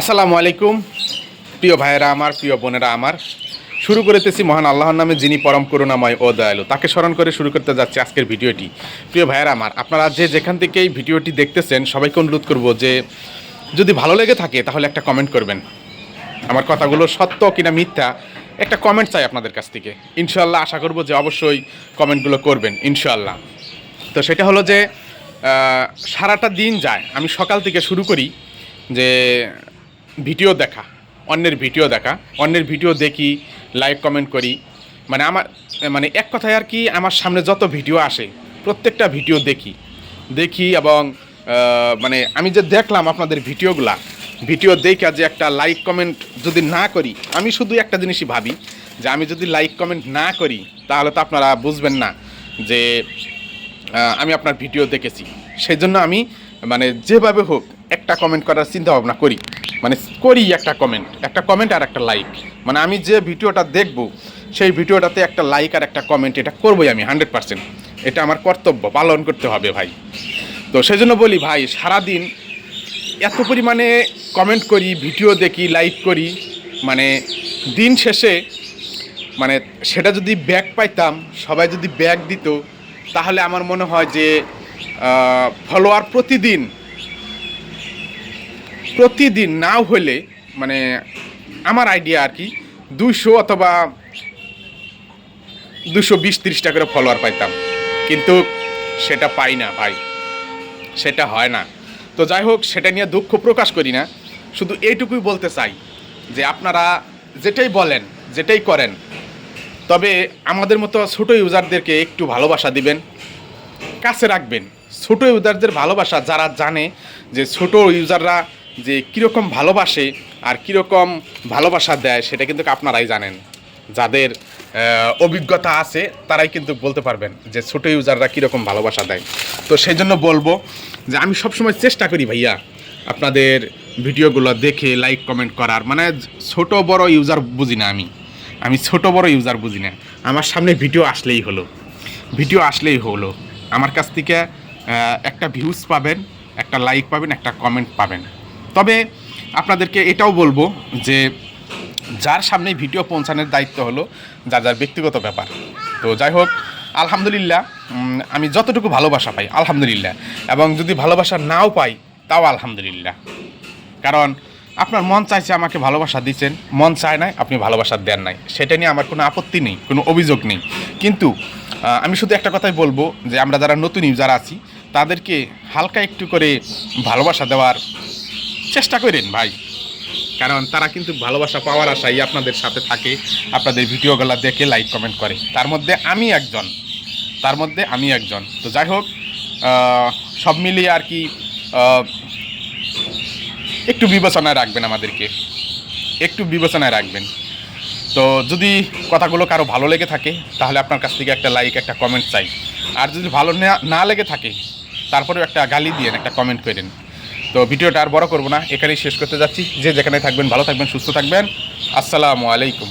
আসসালামু আলাইকুম। প্রিয় ভাইয়েরা আমার, প্রিয় বোনেরা আমার। শুরু করিতেছি মহান আল্লাহর নামে, যিনি পরম করুণাময় ও দয়ালু। তাকে স্মরণ করে শুরু করতে যাচ্ছে আজকের ভিডিওটি। প্রিয় ভাইয়েরা আমার, আপনারা যে যেখান থেকে এই ভিডিওটি দেখতেছেন, সবাইকে অনুরোধ করব যে, যদি ভালো লেগে থাকে, তাহলে একটা কমেন্ট করবেন। আমার কথাগুলো সত্য কিনা মিথ্যা, একটা কমেন্ট চাই আপনাদের কাছ থেকে। ইনশাল্লাহ আশা করব যে অবশ্যই কমেন্টগুলো করবেন ইনশাল্লাহ তো সেটা হলো যে সারাটা দিন যায়। আমি সকাল থেকে শুরু করি যে ভিডিও দেখা, অন্যের ভিডিও দেখা, অন্যের ভিডিও দেখি লাইক কমেন্ট করি। মানে আমার মানে এক কথায় আর কি আমার সামনে যত ভিডিও আসে, প্রত্যেকটা ভিডিও দেখি। দেখি এবং মানে আমি যে দেখলাম আপনাদের ভিডিওগুলা, ভিডিও দেখে যে একটা লাইক কমেন্ট যদি না করি, আমি শুধু একটা জিনিসই ভাবি, যে আমি যদি লাইক কমেন্ট না করি, তাহলে তো আপনারা বুঝবেন না যে আমি আপনার ভিডিও দেখেছি। সেই জন্য আমি মানে যেভাবে হোক একটা কমেন্ট করার চিন্তা ভাবনা করি। মানে করি একটা কমেন্ট একটা কমেন্ট আর একটা লাইক মানে আমি যে ভিডিওটা দেখব, সেই ভিডিওটাতে একটা লাইক আর একটা কমেন্ট এটা করবোই আমি হান্ড্রেড পার্সেন্ট এটা আমার কর্তব্য, পালন করতে হবে ভাই। তো সেই জন্য বলি ভাই, সারাদিন এত পরিমাণে কমেন্ট করি, ভিডিও দেখি লাইক করি। মানে দিন শেষে মানে সেটা যদি ব্যাগ পাইতাম, সবাই যদি ব্যাগ দিত, তাহলে আমার মনে হয় যে ফলোয়ার প্রতিদিন প্রতিদিন নাও হলে মানে আমার আইডিয়া আর কি, দুইশো অথবা দুশো বিশ তিরিশটা করে ফলোয়ার পাইতাম। কিন্তু সেটা পাই না ভাই। সেটা হয় না। তো যাই হোক, সেটা নিয়ে দুঃখ প্রকাশ করি না। শুধু এইটুকুই বলতে চাই যে আপনারা যেটাই বলেন, যেটাই করেন, তবে আমাদের মতো ছোটো ইউজারদেরকে একটু ভালোবাসা দিবেন, কাছে রাখবেন। ছোটো ইউজারদের ভালোবাসা যারা জানে যে ছোট ইউজাররা যে কীরকম ভালোবাসে আর কীরকম ভালোবাসা দেয় সেটা কিন্তু আপনারাই জানেন। যাদের অভিজ্ঞতা আছে তারাই কিন্তু বলতে পারবেন যে ছোটো ইউজাররা কীরকম ভালোবাসা দেয়। তো সেই জন্য বলব যে আমি সবসময় চেষ্টা করি ভাইয়া আপনাদের ভিডিওগুলো দেখে লাইক কমেন্ট করার। মানে ছোট বড় ইউজার বুঝি না আমি। আমি ছোট বড় ইউজার বুঝি না। আমার সামনে ভিডিও আসলেই হলো। ভিডিও আসলেই হলো। আমার কাছ থেকে একটা ভিউজ পাবেন, একটা লাইক পাবেন, একটা কমেন্ট পাবেন। তবে আপনাদেরকে এটাও বলব যে যার সামনে ভিডিও পৌঁছানোর দায়িত্ব হলো যার যার ব্যক্তিগত ব্যাপার। তো যাই হোক, আলহামদুলিল্লাহ আমি যতটুকু ভালোবাসা পাই, আলহামদুলিল্লাহ। এবং যদি ভালোবাসা নাও পাই, তাও আলহামদুলিল্লাহ। কারণ আপনার মন চাইছে আমাকে ভালোবাসা দিচ্ছেন, মন চায় নাই, আপনি ভালোবাসা দেন নাই। সেটা নিয়ে আমার কোনো আপত্তি নেই, কোনো অভিযোগ নেই। কিন্তু আমি শুধু একটা কথাই বলব যে আমরা যারা নতুন ইউজার আছি, তাদেরকে হালকা একটু করে ভালোবাসা দেওয়ার চেষ্টা করেন ভাই। কারণ তারা কিন্তু ভালোবাসা পাওয়ার আশাই আপনাদের সাথে থাকে। আপনাদের ভিডিওগুলো দেখে লাইক কমেন্ট করে। তার মধ্যে আমি একজন। তার মধ্যে আমি একজন। তো যাই হোক সব মিলিয়ে আর কি একটু বিবেচনায় রাখবেন আমাদেরকে। একটু বিবেচনায় রাখবেন। তো যদি কথাগুলো কারও ভালো লেগে থাকে, তাহলে আপনার কাছ থেকে একটা লাইক একটা কমেন্ট চাই। আর যদি ভালো না- লেগে থাকে, তারপরেও একটা গালি দিয়ে একটা কমেন্ট করেন। তো ভিডিওটা আর বড় করব না, এখানেই শেষ করতে যাচ্ছি। যে যেখানে থাকবেন, ভালো থাকবেন, সুস্থ থাকবেন। আসসালামু আলাইকুম।